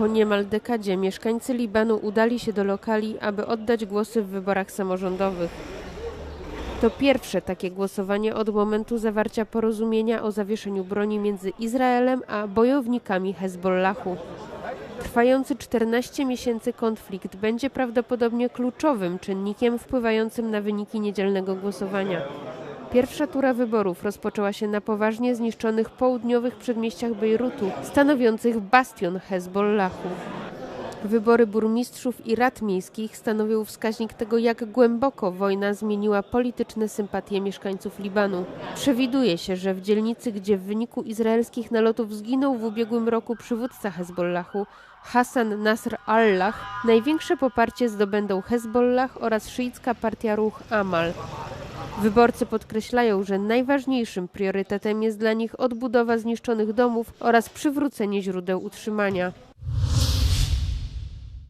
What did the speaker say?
Po niemal dekadzie mieszkańcy Libanu udali się do lokali, aby oddać głosy w wyborach samorządowych. To pierwsze takie głosowanie od momentu zawarcia porozumienia o zawieszeniu broni między Izraelem a bojownikami Hezbollahu. Trwający 14 miesięcy konflikt będzie prawdopodobnie kluczowym czynnikiem wpływającym na wyniki niedzielnego głosowania. Pierwsza tura wyborów rozpoczęła się na poważnie zniszczonych południowych przedmieściach Bejrutu, stanowiących bastion Hezbollahu. Wybory burmistrzów i rad miejskich stanowią wskaźnik tego, jak głęboko wojna zmieniła polityczne sympatie mieszkańców Libanu. Przewiduje się, że w dzielnicy, gdzie w wyniku izraelskich nalotów zginął w ubiegłym roku przywódca Hezbollahu, Hassan Nasr Allah, największe poparcie zdobędą Hezbollah oraz szyicka partia Ruch Amal. Wyborcy podkreślają, że najważniejszym priorytetem jest dla nich odbudowa zniszczonych domów oraz przywrócenie źródeł utrzymania.